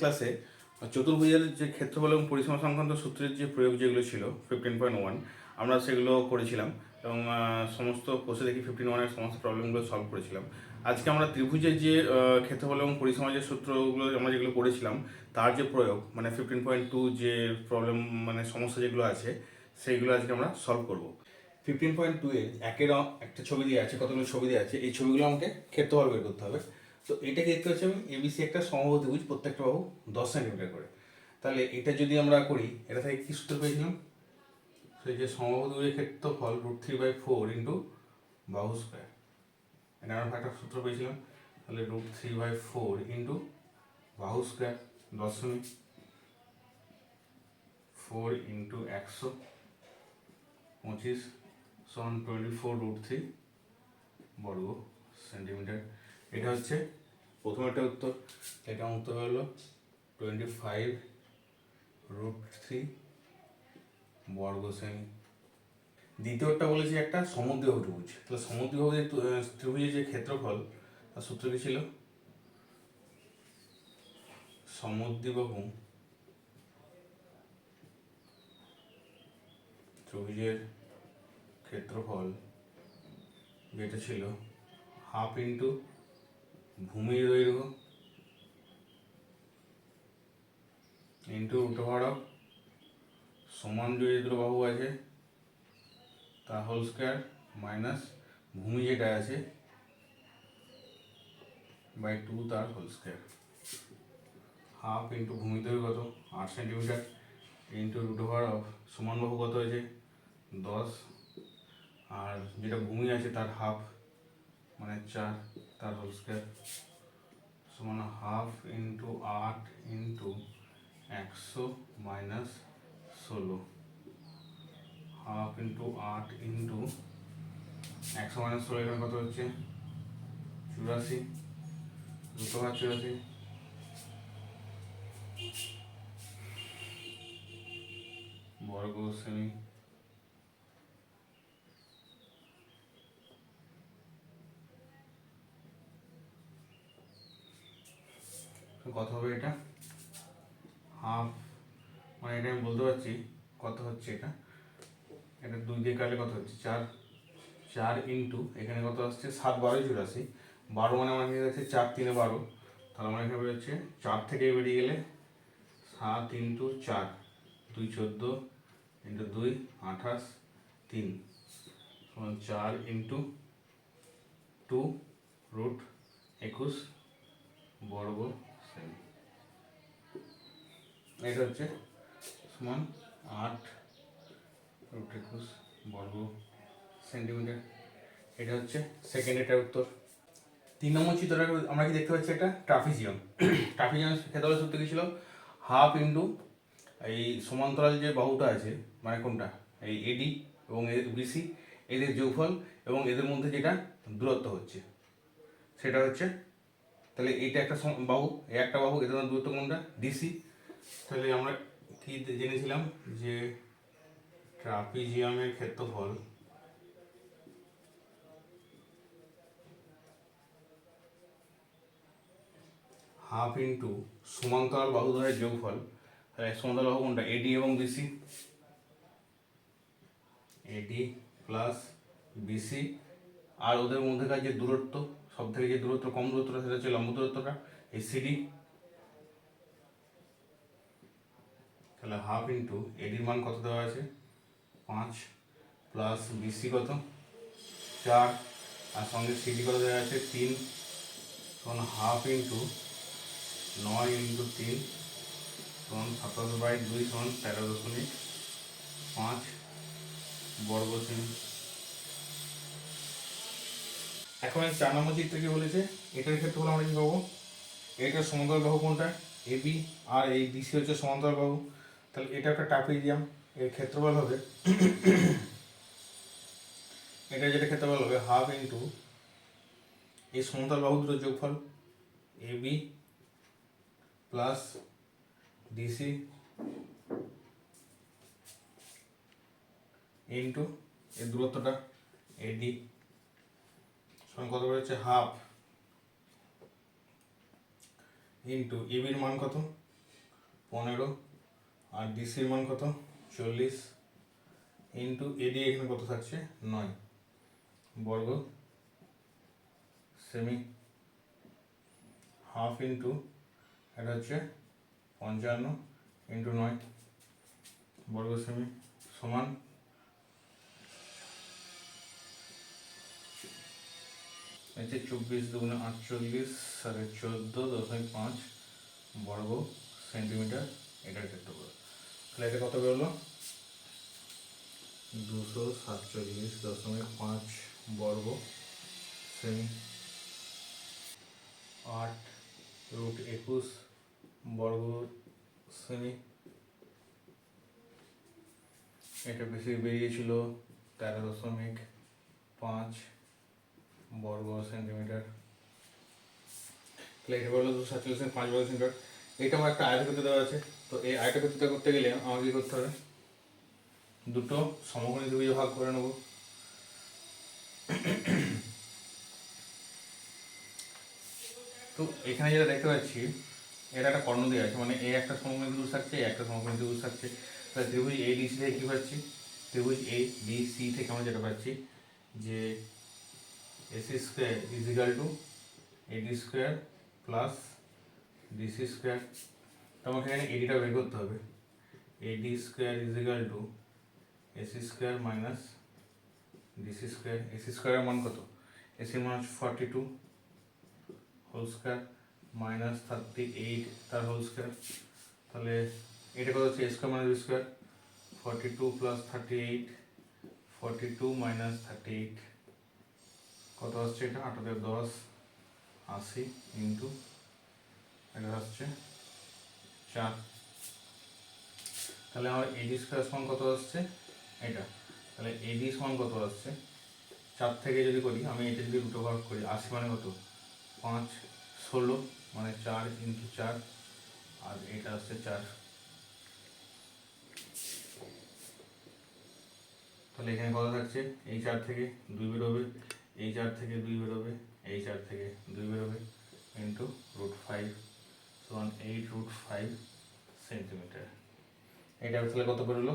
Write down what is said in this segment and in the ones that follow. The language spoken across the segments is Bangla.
ক্লাসে চতুর্ভুজের যে ক্ষেত্রফল এবং পরিসীমা সংক্রান্ত সূত্রের যে প্রয়োগ যেগুলো ছিল ফিফটিন পয়েন্ট ওয়ান আমরা সেগুলো করেছিলাম এবং সমস্ত কোর্সে দেখি ফিফটিন ওয়ানের সমস্ত প্রবলেমগুলো সলভ করেছিলাম। আজকে আমরা ত্রিভুজের যে ক্ষেত্রফল এবং পরিসীমা যে সূত্রগুলো আমরা যেগুলো করেছিলাম, তার যে প্রয়োগ মানে ফিফটিন পয়েন্ট টু যে প্রবলেম মানে সমস্যা যেগুলো আছে সেইগুলো আজকে আমরা সলভ করব। ফিফটিন পয়েন্ট টু এ একের একটা ছবি দিয়ে আছে, কতগুলো ছবি দিয়ে আছে, এই ছবিগুলো আমাকে ক্ষেত্রফল বের করতে হবে। তো এটাকে দেখতে পাচ্ছি আমি? এবিসি একটা সমবাহুত্রিভুজ প্রত্যেকটা বাহু দশ সেন্টিমিটার করে। তাহলে এটা যদি আমরা করি, এটা থেকে কি সূত্র পেয়েছিলাম সেই যে সমবাহুত্রিভুজের ক্ষেত্রফল root three by four into বাহু স্কোয়ার এটা আমরা একটা সূত্র পেয়েছিলাম। তাহলে root three by four into বাহু স্কোয়ার দশমিক ফোর ইন্টু একশো পঁচিশ সমান টোয়েন্টি ফোর রুট থ্রি বর্গ সেন্টিমিটার এটা হচ্ছে প্রথম একটা উত্তর। এটা উত্তর হলো টোয়েন্টি ফাইভ রুট থ্রি বর্গ সেমি দ্বিতীয়টা বলেছি একটা সমুদ্রবাহু ত্রিভুজ। তাহলে সমুদ্রবাহু যে তু- আহ, ত্রিভুজের যে ক্ষেত্রফল তার সূত্র কি ছিল? সমুদ্রবাহু ত্রিভুজের ক্ষেত্রফল যেটা ছিল হাফ ইন্টু ভূমির দৈর্ঘ্য ইন্টু অফ সমান দুটো বাহু আছে তার হোল স্কোয়ার মাইনাস ভূমি যেটা আছে বাই টু তার হোল স্কোয়ার। হাফ ইন্টু ভূমি দৈর্ঘ্য কত? আট centimetre. Into root over of সমান বাহু কত হয়েছে? দশ। আর যেটা ভূমি আছে তার হাফ মানে চার, তার হোল স্কোয়ার সমান হাফ ইন্টু আট ইন্টু একশো মাইনাস ষোলো। হাফ ইন্টু আট ইন্টু একশো মাইনাস ষোলো, এখানে কত হচ্ছে? চুরাশি। দুটো হাজার চুরাশি। বর্গ সেমি তো কত হবে এটা? হাফ মানে এটা আমি বলতে পারছি কত হচ্ছে এটা? এটা দুই দিয়ে কাটলে কত হচ্ছে? চার চার ইন্টু এখানে কত আসছে? সাত বারোই চুরাশি। বারো মানে আমার এখানে যাচ্ছে চার তিনে বারো। তাহলে আমার এখানে বেরোচ্ছে চার থেকে বেরিয়ে গেলে সাত ইন্টু চার, দুই চোদ্দ ইন্টু দুই, আঠাশ, তিন। সমান চার ইন্টু টু রুট একুশ, বর্গ এটা হচ্ছে সমান আট রুট একুশ বর্গ সেন্টিমিটার এটা হচ্ছে সেকেন্ড এটার উত্তর। তিন নম্বর চিত্রটা আমরা কি দেখতে পাচ্ছি একটা? ট্রাফিজিয়াম ট্রাফিজিয়াম ক্ষেত্রে সূত্র কি ছিল? হাফ ইন্টু এই সমান্তরাল যে বাহুটা আছে মানে কোনটা? এই এডি এবং বিসি এদের যোগফল এবং এদের মধ্যে যেটা দূরত্ব হচ্ছে। সেটা হচ্ছে, তাহলে এইটা একটা বাহু, এই একটা বাহু, এদের দূরত্ব কোনটা? ডিসি তাহলে আমরা কি জেনেছিলাম যে ট্রাপিজিয়ামের ক্ষেত্রফল হাফ ইন্টু সমান্তরাল বাহু দ্বয়ের যোগফল, তাহলে সমান্তরাল বাহু কোনটা? এডি এবং B C A D plus B C আর ওদের মধ্যেকার যে দূরত্ব সব থেকে যে দূরত্ব, কম দূরত্বটা সেটা হচ্ছে লম্ব দূরত্বটা, এই সিডি তাহলে হাফ ইন্টু এডির মান কত দেওয়া আছে পাঁচ প্লাস বিসি কত? চার। আর সঙ্গে সিডি কত দেওয়া আছে তিন। তখন হাফ ইন্টু নয় ইন্টু তিন। তখন সাতাশ বাই দুই সমান তেরো দশমিক পাঁচ বর্গ সেমি। এখন চার নম্বর চিত্রে কি বলেছে, এটার ক্ষেত্রে হলো আমরা কি পাবো? এটা সমান্তরাল বাহু কোনটা? এবি আর এই বিসি হচ্ছে সমান্তরাল বাহু। তাহলে এটা একটা ট্রাপিজিয়াম, এর ক্ষেত্রফল হবে, এটা যেটা ক্ষেত্রফল হবে হাফ ইন্টু এই সমান্তরাল বাহু দুটো যোগফল এবি প্লাস ডিসি ইন্টু এর দূরত্বটা এডি সমান কত বেরোচ্ছে হাফ ইন্টু ইবির মান কত? পনেরো আর ডিসির মান কত? চল্লিশ ইন্টু এডি এখানে কত থাকছে? নয়। বর্গ সেমি হাফ ইন্টু, এটা হচ্ছে পঞ্চান্ন ইন্টু নয়। বর্গ সেমি সমান হচ্ছে চব্বিশ দুগুণে আটচল্লিশ সাড়ে চোদ্দ দশমিক পাঁচ বর্গ সেন্টিমিটার। এটার ক্ষেত্রফল তাহলে এটা কত বেরোলো? দুশো সাতচল্লিশ দশমিক পাঁচ বর্গ সেমি। আট রুট একুশ বর্গ সেমি। এটা বেশি বেরিয়েছিল তেরো দশমিক পাঁচ বর্গ সেন্টিমিটার। তাহলে এটা বলল দুশো সাতচল্লিশ পাঁচ বর্গ সেন্টিমিটার। এটা আমার একটা আয়তক্ষেত্র দেওয়া আছে। তো এই আয়তক্ষেত্রটা করতে গেলে আমাকে কী করতে হবে? দুটো সমকোণী ত্রিভুজে ভাগ করে নেব। তো এখানে যেটা দেখতে পাচ্ছি, এটা একটা কর্ণ দেওয়া আছে মানে এ একটা সমকোণী ত্রিভুজ থাকছে এ একটা সমকোণী ত্রিভুজ থাকছে। তাহলে ত্রিভুজ এ ডি সি থেকে কী পাচ্ছি? ত্রিভুজ এ ডি সি থেকে আমরা যেটা পাচ্ছি যে A C square is equal to A D square plus D C square তো আমাকে এখানে এডিটা বের করতে হবে। A D square is equal to A C square minus D C square A C স্কোয়ারের মান কত? এসির মান হচ্ছে forty two whole square minus thirty eight তার হোল স্কোয়ার তাহলে এটা কত হচ্ছে? Square minus square forty two plus thirty eight forty two minus thirty eight কত আসছে এটা? আটাতে দশ। আশি ইন্টু এটা আসছে চার। তাহলে আমার এডি স্কোয়ার সমান কত আসছে? এটা। তাহলে এডি সমান কত আসছে? চার থেকে যদি করি, আমি এটা যদি দুটো ভাগ করি, আশি মানে কত? পাঁচ, ষোলো মানে চার ইন্টু চার, আর এটা আসছে চার। তাহলে এখানে কত থাকছে? এই চার থেকে দুই বেরোবে, এই চার থেকে দুই বেরোবে, এই চার থেকে দুই বেরোবে into root five eight root five centimetre এইটা তাহলে কত বেরোলো?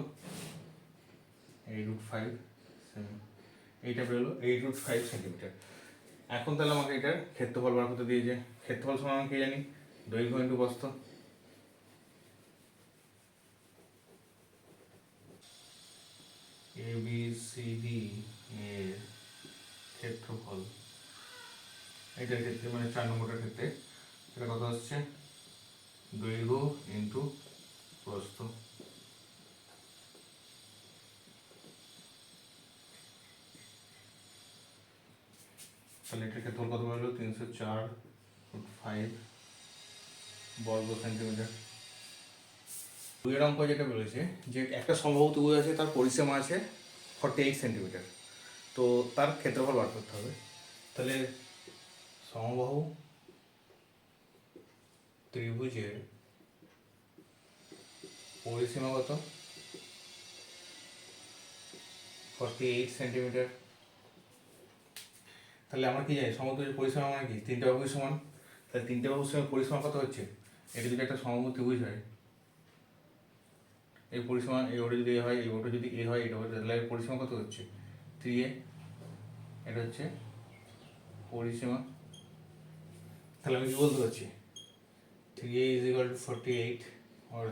এইট রুট ফাইভ এইটা বেরোলো এইট রুট ফাইভ সেন্টিমিটার এখন তাহলে আমাকে এটার ক্ষেত্রফল বার করতে দিয়েছে। ক্ষেত্রফল সমান আমি কি জানি? দৈর্ঘ্য into A B C D এর ক্ষেত্রফল। এটার ক্ষেত্রে মানে চার নম্বরটার ক্ষেত্রে। এটা কত হচ্ছে দৈর্ঘ্য ইন্টু প্রস্থ। তাহলে এটার ক্ষেত্রফল কত হলো তিনশো চার ফুট ফাইভ বর্গ সেন্টিমিটার দুইয়ের অঙ্ক যেটা বলেছে, যে একটা সম্ভব ত্রিভুজ আছে, তার পরিসীমা আছে ফর্টি এইট সেন্টিমিটার তো তার ক্ষেত্রফল বার করতে হবে। তাহলে সমবাহু ত্রিভুজের পরিসীমা কত? ফর্টি এইট সেন্টিমিটার তাহলে আমরা কি জানি? সমত্রিভুজের পরিসীমা মানে কি? তিনটে বাহুর সমান। তাহলে তিনটে বাহুর সমান পরিসীমা কত হচ্ছে? এটা যদি একটা সমবাহু ত্রিভুজ হয়, এই পরিসীমা এই ওটা যদি এ হয়, এই ওটা যদি এ হয়, এটা তাহলে পরিসীমা কত হচ্ছে? থ্রি এ এটা হচ্ছে পরিসীমা। তাহলে আমি কি বলতে পারছি three A is equal to forty eight R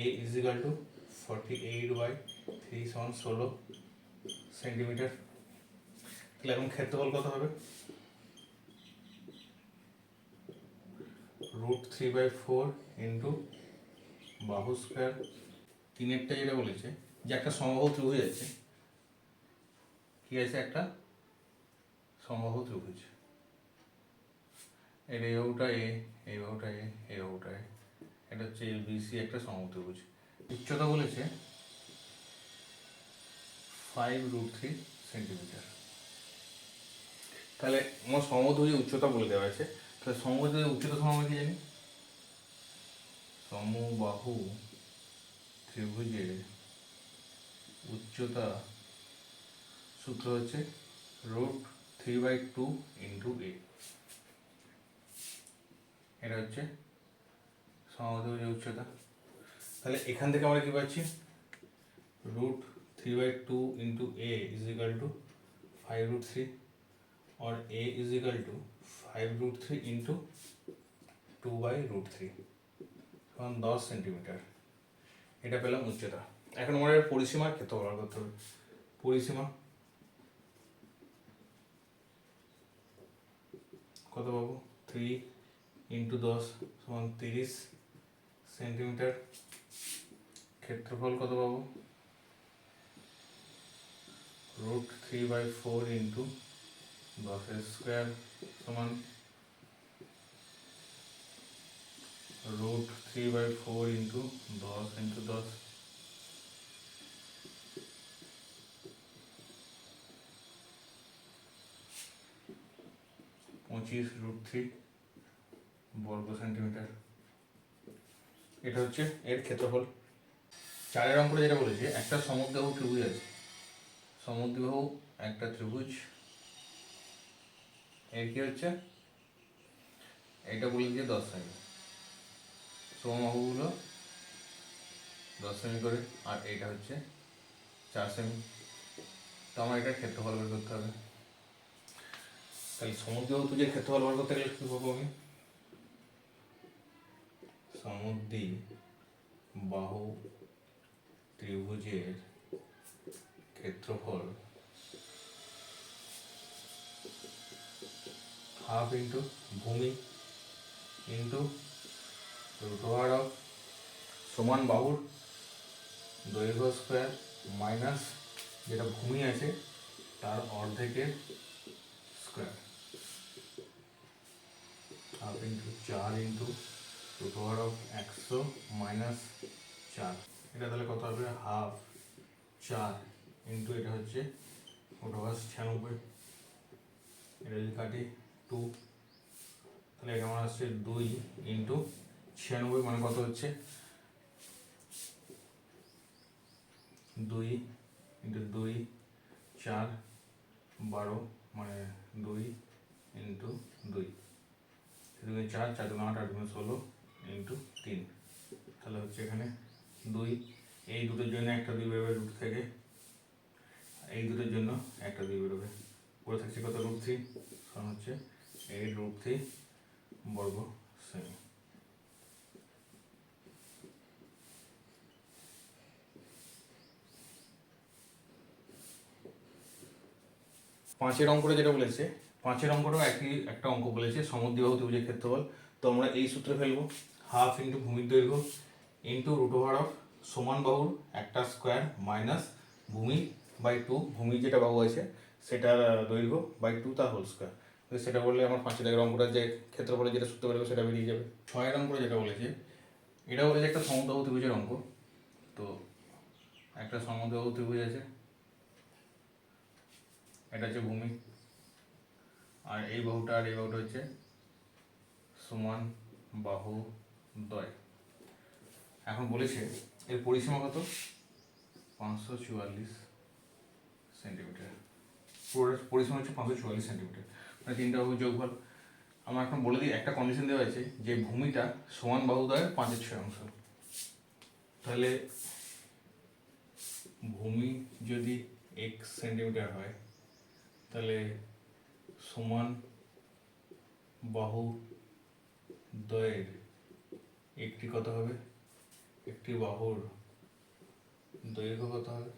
A is equal to forty eight by three সমান ষোলো সেন্টিমিটার তাহলে এখন ক্ষেত্রফল কত হবে? Root three by four into বাহু স্কোয়ার তিনেরটা যেটা বলেছে, যে একটা সমবাহু ত্রিভুজ আছে। কি আছে একটা? সমবাহু ত্রিভুজ। এর এই বাহুটা এ এই বাহুটা এ এই বাহুটা এ। এটা হচ্ছে বিসি একটা সমবাহু ত্রিভুজ উচ্চতা বলেছে ফাইভ রুট থ্রি সেন্টিমিটার তাহলে আমার সমবাহুর উচ্চতা বলে দেওয়া আছে, তাহলে সমবাহুর উচ্চতা সমান জানি? সমবাহু ত্রিভুজের উচ্চতা সূত্র হচ্ছে root three by two into A এটা হচ্ছে সমাগত উচ্চতা তাহলে এখান থেকে আমরা কি পাচ্ছি root three by two into A is equal to five root three और a is equal to five root three into two by root three কারণ দশ সেন্টিমিটার এটা পেলাম উচ্চতা এখন আমাদের পরিসীমার ক্ষেত্র বার করতে হবে পরিসীমা কত পাবো থ্রি ইন্টু দশ সমান তিরিশ সেন্টিমিটার ক্ষেত্রফল কত পাবো? Root three by four into দশের স্কোয়ার সমান root three by four into দশ ইন্টু দশ। পঁচিশ রুট থ্রি বর্গ সেন্টিমিটার এটা হচ্ছে এর ক্ষেত্রফল। চারের অঙ্কটা যেটা বলেছে, একটা সমুদ্রবাহু ত্রিভুজ আছে। সমুদ্রবাহু একটা ত্রিভুজ। এর কি হচ্ছে? এটা বলে দিয়ে দশ সেমি সমবাহুগুলো দশ সেমি করে, আর এটা হচ্ছে চার সেমি। তো আমার এটা ক্ষেত্রফল বের করতে হবে। তাহলে সমুদ্রবাহু যে ক্ষেত্রফল বের করতে গেলে কী পাবো আমি? সমুদ্রি বাহু ত্রিভুজের ক্ষেত্রফল হাফ ইন্টু ভূমি ইন্টু রুট ওভার অফ সমান বাহুর দৈর্ঘ্য স্কোয়ার মাইনাস যেটা ভূমি আছে, তার অর্ধেকের স্কোয়ার হাফ ইন্টু চার ইন্টু রুট ওভার অফ একশো মাইনাস চার। এটা তাহলে কত হবে? হাফ চার ইন্টু এটা হচ্ছে রুট ওভার ছিয়ানব্বই। এটা কাটি টু, তাহলে এটা আমার আসছে দুই ইন্টু ছিয়ানব্বই মানে কত হচ্ছে? দুই ইন্টু দুই, চার, বারো মানে দুই ইন্টু দুই। চার চার দুগুণ আট আট ষোলো। ইন্টু তিন। তাহলে হচ্ছে এখানে দুই। এই দুটোর জন্য একটা দুই বেরোবে রুট থেকে। এই দুটোর জন্য একটা দুই বেরোবে পড়ে থাকছে কত? রুট থ্রি কারণ হচ্ছে এই রুট থ্রি বর্গ সেমি পাঁচের অঙ্কটা যেটা বলেছে পাঁচের অঙ্কটাও একই একটা অঙ্ক বলেছে সমুদ্রবাহু ত্রিভুজের ক্ষেত্রফল। তো আমরা এই সূত্রে ফেলব। হাফ ইন্টু ভূমির দৈর্ঘ্য ইন্টু রুট ওভার অফ সমান বাহুর একটা স্কোয়ার মাইনাস ভূমি বাই টু ভূমি যেটা বাহু আছে, সেটার দৈর্ঘ্য বাই টু তার হোল স্কোয়ার সেটা বললে আমার পাঁচের আগের অঙ্কটা যে ক্ষেত্রফলে যেটা সূত্র বেরোবে সেটা বেরিয়ে যাবে। ছয়ের অঙ্কটা যেটা বলেছে, এটা বলেছে একটা সমুদ্রবাহু ত্রিভুজের অঙ্ক। তো একটা সমুদ্রবাহু ত্রিভুজ আছে, এটা হচ্ছে ভূমি, আর এই বাহুটা আর এই বাহুটা হচ্ছে সমান বাহু দ্বয় এখন বলেছে, এর পরিসীমা কত? পাঁচশো চুয়াল্লিশ সেন্টিমিটার। পুরো পরিসীমা হচ্ছে পাঁচশো চুয়াল্লিশ সেন্টিমিটার। মানে তিনটা বাহু যোগফল। আমরা এখন বলে দিই, একটা কন্ডিশন দেওয়া আছে যে ভূমিটা সমান বাহুদয়ের পাঁচের ছয় অংশ। তাহলে ভূমি যদি এক্স সেন্টিমিটার হয়, তাহলে সমান বাহু দ্বয়ের একটি কত হবে একটি বাহুর দৈর্ঘ্য কত হবে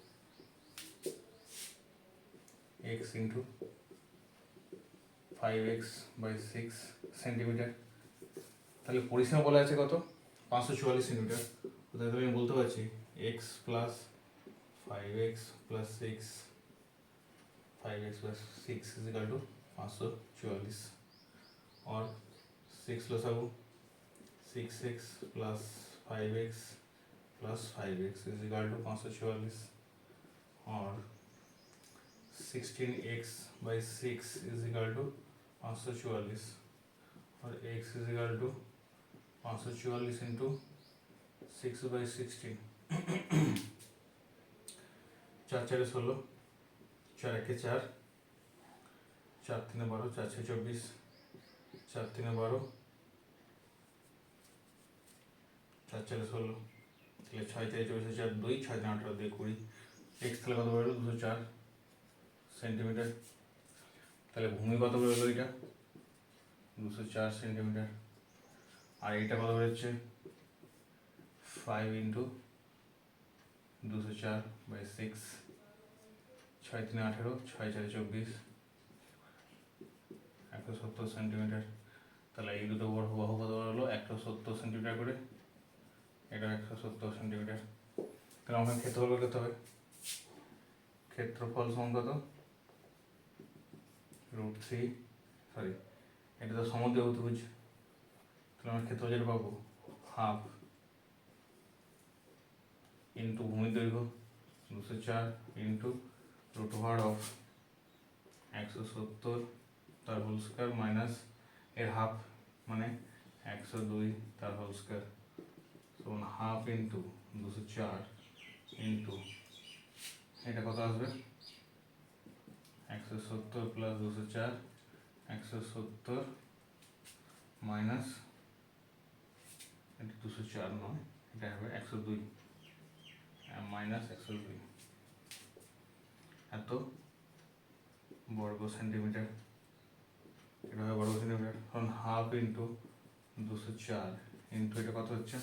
X into five X by six centimetre তাহলে পরিসীমা বলা আছে কত পাঁচশো চুয়াল্লিশ সেন্টিমিটার কোথায় তাহলে আমি বলতে পারছি X plus five X plus six five X plus six is equal to पाँच सौ चौवालीस और सिक्स प्लस अब six X plus five X plus five X is equal to पाँच सौ चवालीस और sixteen X by six is equal to पाँच सौ चवालीस और एक्स इज़ इक्वल टू पाँच सौ चवालीस इंटू सिक्स बाई सिक्सटीन चार चार षोलो चार एक चार चार तीन बारह चार छः चौबीस चार तीन बारह চার চারে ষোলো, তাহলে ছয় চারে চব্বিশে চার দুই, ছয় তিন আঠারো দুই কুড়ি। এক্স তাহলে কত বেরোলো? দুশো চার সেন্টিমিটার। তাহলে ভূমি কত বেরোলো এটা? দুশো চার সেন্টিমিটার। আর এটা কত বেরোচ্ছে? ফাইভ ইন্টু দুশো চার বাই সিক্স ছয় তিন আঠেরো, ছয় চারে চব্বিশ। একশো সত্তর সেন্টিমিটার। তাহলে এই দুটো বড় বাহু কত হলো একশো সত্তর সেন্টিমিটার করে। এটা একশো সত্তর সেন্টিমিটার তাহলে আমাকে ক্ষেত্রফল বের করতে হবে। ক্ষেত্রফল সমান কত? রুট থ্রি সরি এটা তো সমুদ্র অতিভুজ তাহলে আমরা ক্ষেত্রফল যেটা পাবো? হাফ ইন্টু ভূমির দৈর্ঘ্য দুশো চার ইন্টু রুট ওভার অফ একশো সত্তর, তার হোল স্কোয়ার মাইনাস এর হাফ মানে একশো দুই, তার হোল স্কোয়ার সমান হাফ ইন্টু দুশো চার ইন্টু এটা কত আসবে? একশো সত্তর প্লাস দুশো চার, একশো সত্তর মাইনাস এটা দুশো চার নয়, এটা হবে একশো দুই মাইনাস একশো দুই। এত বর্গ সেন্টিমিটার এটা হবে বর্গ সেন্টিমিটার কারণ হাফ ইন্টু দুশো চার ইন্টু এটা কত হচ্ছে?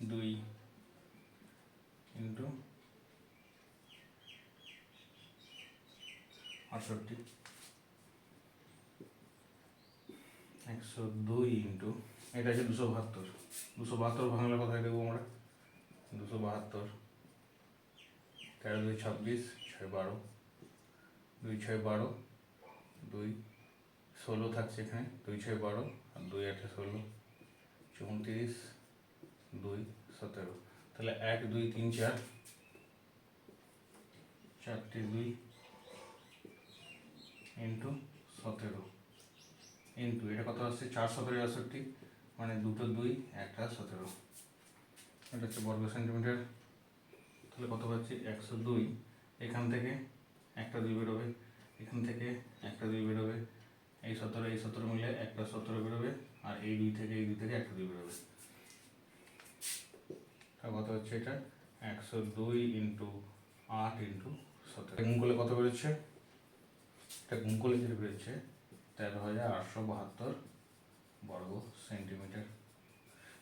দুই ইন্টু আটষট্টি। একশো দুই ইন্টু, এটা আছে দুশো বাহাত্তর। দুশো বাহাত্তর বাংলা কথায় দেবো আমরা? দুশো বাহাত্তর। তেরো দুই ছাব্বিশ, ছয় বারো। দুই ছয় বারো, দুই ষোলো থাকছে এখানে। দুই ছয় বারো আর দুই আটে ষোলো। চৌত্রিশ দুই, সতেরো। তাহলে এক, দুই, তিন, চার। চারটে দুই ইন্টু সতেরো। ইন্টু, এটা কত আসছে? চার, সতেরো আটষট্টি মানে দুটো দুই, একটা সতেরো। এটা হচ্ছে বর্গ সেন্টিমিটার। তাহলে কত পাচ্ছি? একশো দুই। এখান থেকে একটা দুই বেরোবে। এখান থেকে একটা দুই বেরোবে। এই সতেরো এই সতেরো মিলে একটা সতেরো বেরোবে। আর এই দুই থেকে, এই দুই থেকে একটা দুই বেরোবে। কত হচ্ছে এটা? একশো দুই ইন্টু আট ইন্টু সতেরো। গুণ করলে কত বেরোচ্ছে? এটা গুণ করলে যেটা বেরোচ্ছে তেরো হাজার আটশো বাহাত্তর বর্গ সেন্টিমিটার।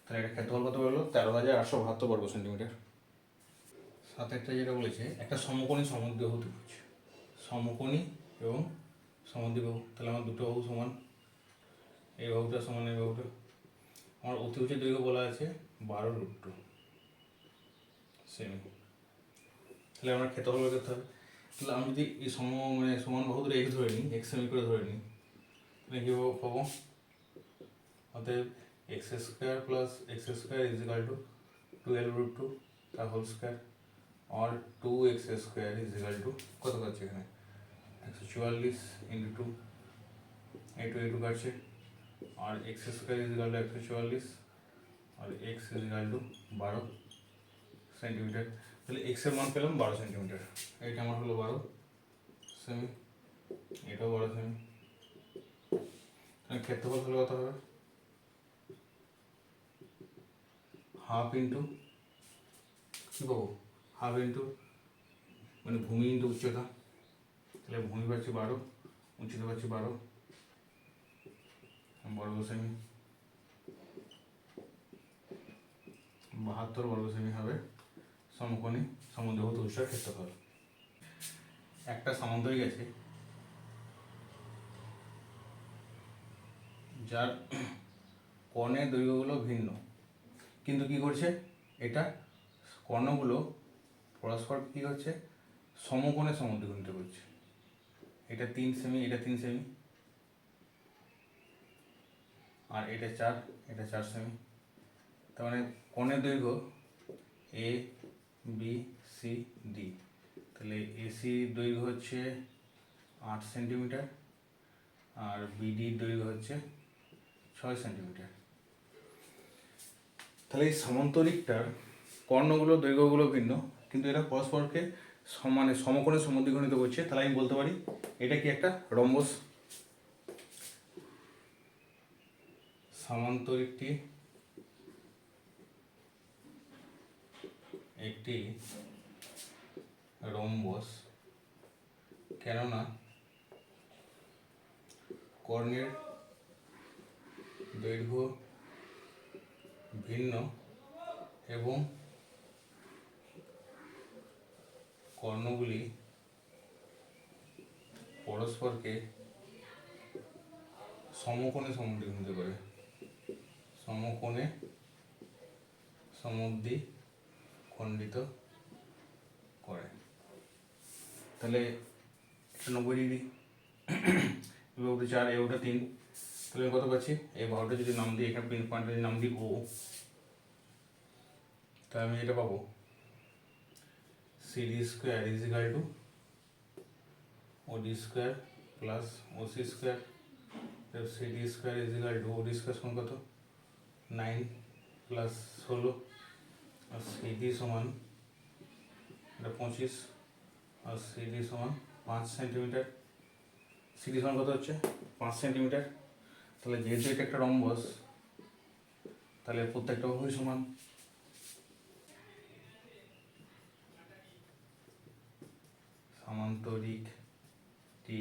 তাহলে এটা ক্ষেত্রফল কত বেরোলো? তেরো হাজার আটশো বাহাত্তর বর্গ সেন্টিমিটার। সাত একটা যেটা বলেছে, একটা সমকোণী সমদ্বিবাহু ত্রিভুজ। সমকোণী এবং সমদ্বিবাহু, তাহলে আমার দুটো বাহু সমান। এই বাহুটা সমান, এই বাহুটা। আমার অতিভুজের দৈর্ঘ্য বলা আছে বারো রুট টু। সেমি তাহলে আমরা ক্ষেত্রফল বের করতে হবে। তাহলে আমি যদি এই সম মানে সমান বাহু ধরে এক্স ধরে নিই এক্স সেমি করে ধরে নিই, তাহলে কী পাবো অতএব X square plus X square is equal to twelve root two তার whole square R two X square is equal to কত পাচ্ছি এখানে? একশো চুয়াল্লিশ ইন্টু টু এই টু এই টু কাটছে। আর X square is equal to একশো চুয়াল্লিশ, আর এক্স ইজ ইকাল টু বারো। সেন্টিমিটার। তাহলে এক্সের মান পেলাম বারো সেন্টিমিটার। এইটা আমার হলো বারো। সেমি এটাও বারো সেমি তাহলে ক্ষেত্রফল হলো কত হবে? হাফ ইন্টু কী পাবো? হাফ ইন্টু মানে ভূমি ইন্টু উচ্চতা। তাহলে ভূমি পাচ্ছি বারো, উচ্চতা পাচ্ছি বারো। বর্গ সেমি বাহাত্তর বর্গ সেমি হবে। সমকোণী সমুদ্রভূত উৎসের ক্ষেত্রফল। একটা সামন্তরিক আছে যার কর্ণের দৈর্ঘ্যগুলো ভিন্ন। কিন্তু কি করছে? এটা কর্ণগুলো পরস্পর কি হচ্ছে সমকোণে সমদ্বিখণ্ডিত করছে। এটা তিন সেমি এটা তিন সেমি আর এটা চার এটা চার সেমি তার মানে কোণের দৈর্ঘ্য এ বি সি ডি তাহলে এসি দৈর্ঘ্য হচ্ছে আট সেন্টিমিটার আর বিডির দৈর্ঘ্য হচ্ছে ছয় সেন্টিমিটার। তাহলে এই সমান্তরিকটার কর্ণগুলো, দৈর্ঘ্যগুলো ভিন্ন, কিন্তু এরা পরস্পরকে সমানে, সমকোণে সমদ্বিখণ্ডিত করছে। তাহলে আমি বলতে পারি, এটা কি একটা রম্বস? সমান্তরিকটি একটি রম্বস। কেননা কর্ণের দৈর্ঘ্য ভিন্ন এবং কর্ণগুলি পরস্পরকে সমকোণে সমদ্বিখণ্ডিত করে। সমকোণে সমদ্বি খণ্ডিত করে। তাহলে এটা নব্বই ডিগ্রি। এবার ওটা চার এ তিন। তাহলে আমি কত পাচ্ছি? এই বাহুটা যদি নাম দিই, এখানে পিন পয়েন্টটা যদি নাম দিই, ও। তাহলে আমি এটা পাবো? C D square is equal to O D square plus O C square C D square is equal to O D square সমান কত? নাইন প্লাস ষোলো। আর সিডি সমান এটা পঁচিশ, আর সিডি সমান পাঁচ সেন্টিমিটার। সিডি সমান কত হচ্ছে? পাঁচ সেন্টিমিটার। তাহলে যেহেতু এটা একটা রম্বস তাহলে প্রত্যেকটা বাহুই সমান। সামান্তরিক টি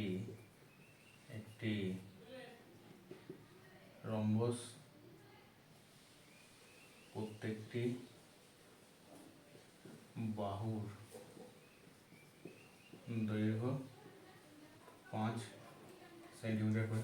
একটি রম্বস প্রত্যেকটি বাহুর দৈর্ঘ্য পাঁচ সেন্টিমিটার করে